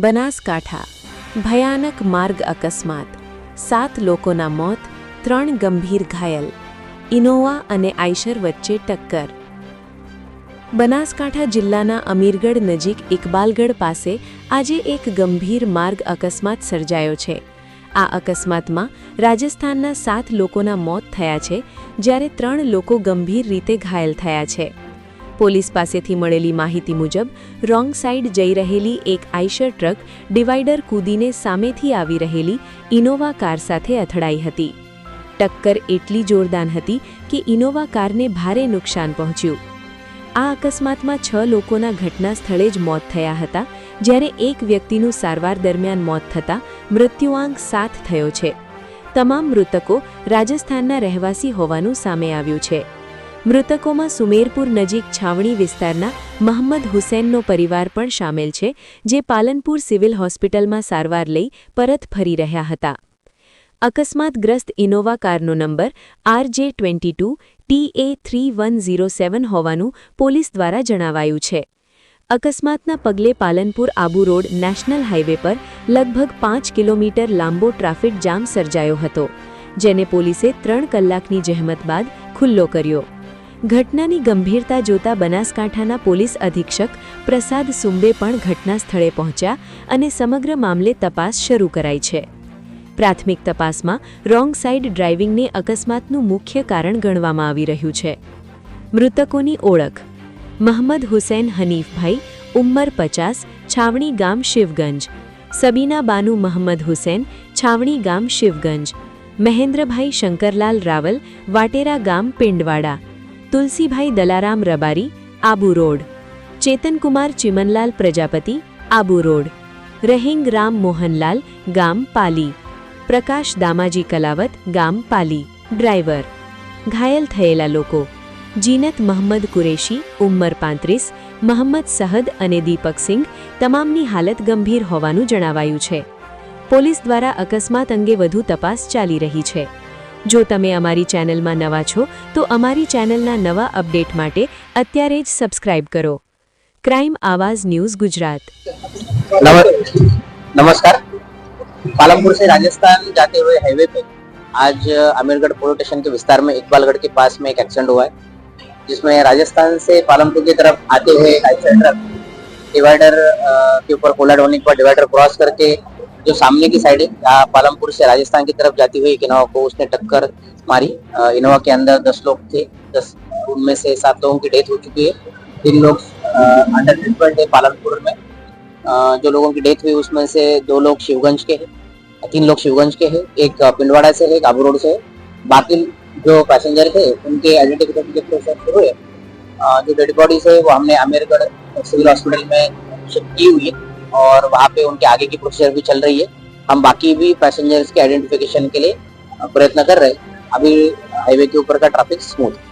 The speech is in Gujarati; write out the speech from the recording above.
બનાસકાંઠા. ભયાનક માર્ગ અકસ્માત. સાત લોકોના મોત, ત્રણ ગંભીર ઘાયલ. ઇનોવા અને આઈશર વચ્ચે ટક્કર. બનાસકાંઠા જિલ્લાના અમીરગઢ નજીક ઇકબાલગઢ પાસે આજે એક ગંભીર માર્ગ અકસ્માત સર્જાયો છે. આ અકસ્માતમાં રાજસ્થાનના સાત લોકોના મોત થયા છે, જ્યારે ત્રણ લોકો ગંભીર રીતે ઘાયલ થયા છે. પોલીસ પાસેથી મળેલી માહિતી મુજબ, રોંગ સાઈડ જઈ રહેલી એક આઈશર ટ્રક ડિવાઈડર કૂદીને સામેથી આવી રહેલી ઇનોવા કાર સાથે અથડાઈ હતી. ટક્કર એટલી જોરદાર હતી કે ઇનોવા કારને ભારે નુકસાન પહોંચ્યું. આ અકસ્માતમાં છ લોકોના ઘટના સ્થળે જ મોત થયા હતા, જ્યારે એક વ્યક્તિનું સારવાર દરમિયાન મોત થતાં મૃત્યુઆંક સાત થયો છે. તમામ મૃતકો રાજસ્થાનના રહેવાસી હોવાનું સામે આવ્યું છે. મૃતકોમાં સુમેરપુર નજીક છાવણી વિસ્તારના મહંમદ હુસૈનનો પરિવાર પણ સામેલ છે, જે પાલનપુર સિવિલ હોસ્પિટલમાં સારવાર લઈ પરત ફરી રહ્યા હતા. અકસ્માતગ્રસ્ત ઇનોવા કારનો number RJ twenty two TA three one zero seven હોવાનું પોલીસ દ્વારા જણાવાયું છે. અકસ્માતના પગલે Palanpur Abu road national highway પર લગભગ પાંચ કિલોમીટર લાંબો ટ્રાફિક જામ સર્જાયો હતો, જેને પોલીસે ત્રણ કલાકની જહેમત બાદ ખુલ્લો કર્યો. ઘટનાની ગંભીરતા જોતા બનાસકાંઠાના પોલીસ અધિક્ષક પ્રસાદ સુંબે પણ ઘટના સ્થળે પહોંચ્યા અને સમગ્ર મામલે તપાસ શરૂ કરાઈ છે. પ્રાથમિક તપાસમાં રોંગ સાઇડ ડ્રાઇવિંગને અકસ્માતનું મુખ્ય કારણ ગણવામાં આવી રહ્યું છે. મૃતકોની ઓળખ. મહમદ હુસૈન હનીફભાઈ, ઉંમર પચાસ, છાવણી ગામ શિવગંજ. સબીના બાનુ મહમદ હુસૈન, છાવણી ગામ શિવગંજ. મહેન્દ્રભાઈ શંકરલાલ રાવલ, વાટેરા ગામ પિંડવાડા. તુલસીભાઈ દલારામ રબારી, આબુ રોડ. ચેતનકુમાર ચિમનલાલ પ્રજાપતિ, આબુ રોડ. રહિંગ રામ મોહનલાલ, ગામ પાલી. પ્રકાશ દામાજી કલાવત, ગામ પાલી. ડ્રાઈવર. ઘાયલ થયેલા લોકો. જીનત મહમ્મદ કુરેશી, ઉંમર પાંત્રીસ મહમ્મદ સહદ અને દીપક સિંઘ તમામની હાલત ગંભીર હોવાનું જણાવાયું છે. પોલીસ દ્વારા અકસ્માત અંગે વધુ તપાસ ચાલી રહી છે. જો તમે અમારી ચેનલમાં નવા છો તો અમારી ચેનલના નવા અપડેટ માટે અત્યારે જ સબસ્ક્રાઇબ કરો ક્રાઇમ आवाज न्यूज गुजरात नमस्कार पालमपुर से राजस्थान जाते हुए हाईवे पे आज अमीरगढ़ पुलिस स्टेशन के विस्तार में इकबालगढ़ के पास में एक एक्सीडेंट हुआ है जिसमें राजस्थान से पालमपुर की तरफ आते हुए एक आइसर ट्रक डिवाइडर के ऊपर कोलाड होने के बाद डिवाइडर क्रॉस करके जो सामने की साइड है पालमपुर से राजस्थान की तरफ़ जाती हुई एक इनोवा को उसने टक्कर मारी। इनोवा के अंदर दस लोग थे, दस उनमें से सात लोगों की डेथ हो चुकी है। तीन लोग अंडर ट्रीटमेंट है पालनपुर में। जो लोगों की डेथ हुई उसमें से दो लोग शिवगंज के हैं, तीन लोग शिवगंज के हैं, एक पिंडवाड़ा से है गाबू रोड से है। बाकी जो पैसेंजर थे, उनके आइडेंटिफिकेशन के प्रोसेस शुरू है जो डेड बॉडीज है, वो हमने आमेरगढ़ सिविल हॉस्पिटल में शिफ्ट की हुई है। और वहाँ पे उनके आगे की प्रोसीजर भी चल रही है हम बाकी भी पैसेंजर्स के आइडेंटिफिकेशन के लिए प्रयत्न कर रहे हैं अभी हाईवे के ऊपर का ट्रैफिक स्मूथ